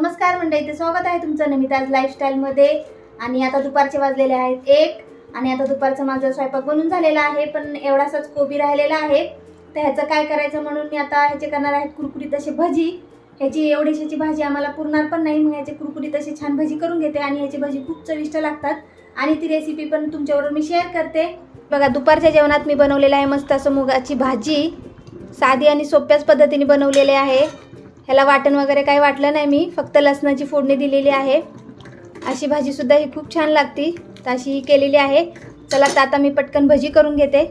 नमस्कार मंडळी ते स्वागत आहे तुमचं नमिताज लाईफस्टाईलमध्ये आणि आता दुपारचे वाजलेले आहेत एक. आणि आता दुपारचा माझा स्वयंपाक बनून झालेला आहे पण एवढासाच कोबी राहिलेला आहे. तर ह्याचं काय करायचं म्हणून मी आता ह्याचे करणार आहेत कुरकुरीत अशी भजी. ह्याची एवढीशाची भाजी आम्हाला पुरणार पण नाही मग ह्याची कुरकुरीत अशी छान भजी करून घेते आणि ह्याची भजी खूप चविष्ट लागतात. आणि ती रेसिपी पण तुमच्याबरोबर मी शेअर करते. बघा दुपारच्या जेवणात मी बनवलेलं आहे मस्त असं मुगाची भाजी. साधी आणि सोप्याच पद्धतीने बनवलेली आहे. ह्याला वाटण वगैरे काही वाटलं नाही मी फक्त लसणाची फोडणी दिलेली आहे. अशी भाजीसुद्धा ही खूप छान लागती तर अशी ही केलेली आहे. चला तर आता मी पटकन भजी करून घेते.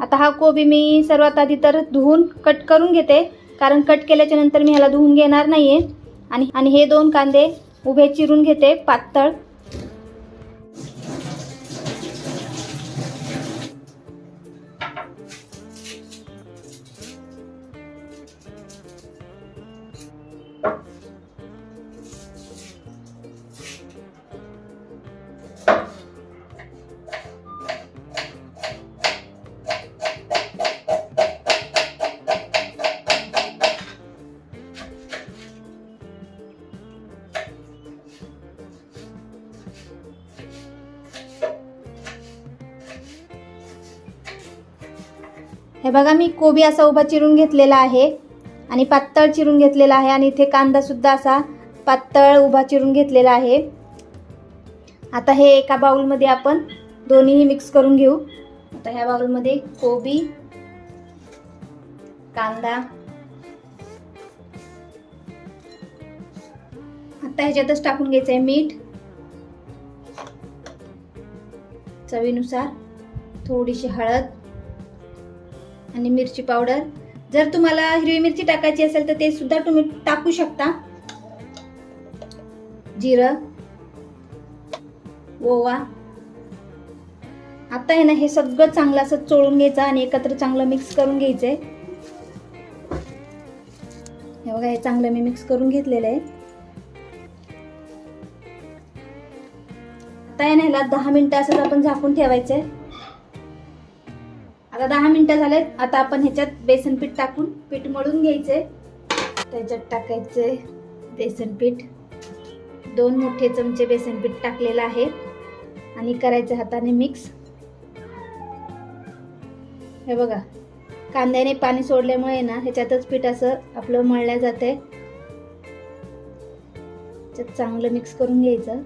आता हा कोबी मी सर्वात आधी तर धुवून कट करून घेते कारण कट केल्याच्यानंतर मी ह्याला धुवून घेणार नाही आहे आणि आणि हे दोन कांदे उभे चिरून घेते पातळ. हे बघा मी कोबी असा उभा चिरून घेतलेला आहे आणि पातळ चिरून घेतलेला आहे आणि इथे कांदासुद्धा असा पातळ उभा चिरून घेतलेला आहे. आता हे एका बाउलमध्ये आपण दोन्हीही मिक्स करून घेऊ. आता ह्या बाउलमध्ये कोबी कांदा. आता ह्याच्यातच टाकून घ्यायचं आहे मीठ. चवीनुसार थोडीशी हळद. आणि मिरची पावडर. जर तुम्हाला हिरवी मिरची टाकायची असेल तर ते सुद्धा तुम्ही टाकू शकता. जिरं. ओवा. आता आहे ना हे सगळं चांगलं असं चोळून घ्यायचं आणि एकत्र चांगलं मिक्स करून घ्यायचंय. हे बघा हे चांगलं मी मिक्स करून घेतलेलं आहे. आता आहे ना ह्याला दहा मिनिटं असंच आपण झाकून ठेवायचंय. आता दहा मिनिटं झालेत. आता आपण ह्याच्यात बेसन पीठ टाकून पीठ मळून घ्यायचे. त्याच्यात टाकायचे बेसन पीठ. दोन मोठे चमचे बेसन पीठ टाकलेलं आहे. आणि करायचं हाताने मिक्स हे बघा कांद्याने पाणी सोडल्यामुळे ना ह्याच्यातच पीठ असं आपलं मळल्या जाते त्याच्यात चांगलं मिक्स करून घ्यायचं.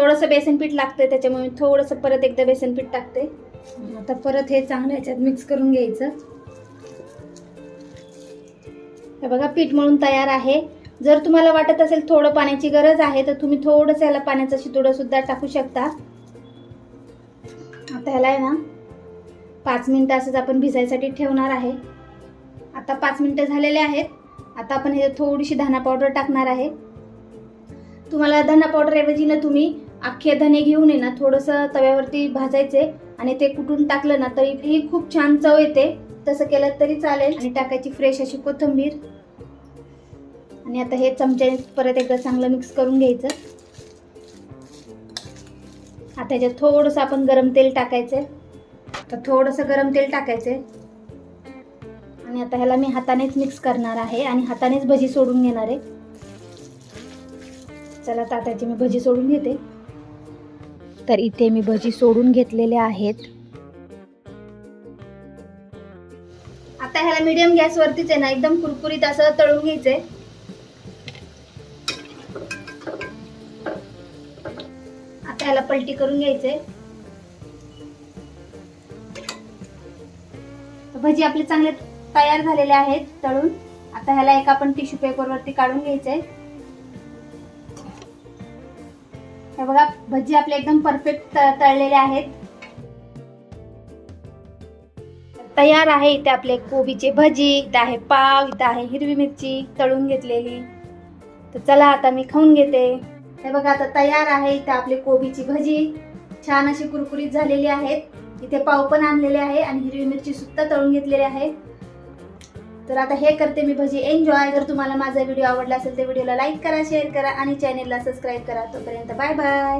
थोडंसं बेसन पीठ लागतं त्याच्यामुळे मी थोडंसं परत एकदा बेसन पीठ टाकते. आता परत हे चांगलं याच्यात मिक्स करून घ्यायचं. हे बघा पीठ मळून तयार आहे. जर तुम्हाला वाटत असेल थोडं पाण्याची गरज आहे तर तुम्ही थोडंसं याला पाण्याचं शितुडंसुद्धा टाकू शकता. आता ह्याला आहे ना पाच मिनटं असंच आपण भिजायसाठी ठेवणार आहे. आता पाच मिनटं झालेले आहेत. आता आपण हे थोडीशी धाना पावडर टाकणार आहे. तुम्हाला धना पावडरऐवजी ना तुम्ही अख्खे धने घेऊन ये ना थोडंसं तव्यावरती भाजायचे आणि ते कुटून टाकलं ना तरी ही खूप छान चव येते. तसं केलं तरी चालेल. आणि टाकायची फ्रेश अशी कोथिंबीर. आणि आता हे चमच्याने परत एकदा चांगलं मिक्स करून घ्यायचं. आता ह्याच्यात थोडंसं आपण गरम तेल टाकायचं तर थोडंसं गरम तेल टाकायचं आणि आता ह्याला मी हातानेच मिक्स करणार आहे आणि हातानेच भजी सोडून घेणार आहे. चला तात्याची मी भजी सोडून घेते. तर इथे मी भजी सोडून घेतलेले आहेत. आता ह्याला मीडियम गॅसवरतीच आहे ना एकदम कुरकुरीत असं तळून घ्यायचंय. आता ह्याला पलटी करून घ्यायचंय. भजी आपले चांगले तयार झालेले आहेत तळून. आता ह्याला एका आपण टिश्यू पेपरवरती काढून घ्यायचंय. हे बघा भजी आपले एकदम परफेक्ट तळलेले आहेत. तयार आहे इथे आपले कोबीचे भजी इथे आहे पाव इथे आहे हिरवी मिरची तळून घेतलेली. तर चला आता मी खाऊन घेते. हे बघा आता तयार आहे इथे आपली कोबीची भजी. छान अशी कुरकुरीत झालेली आहेत. इथे पाव पण आणलेले आहे आणि हिरवी मिरची सुद्धा तळून घेतलेली आहे. तर आता हे करते मी भजी. एन्जॉय जर तुम्हाला माझा व्हिडिओ आवडला असेल तर व्हिडिओला लाईक करा शेअर करा आणि चॅनेलला सबस्क्राईब करा. तोपर्यंत बाय बाय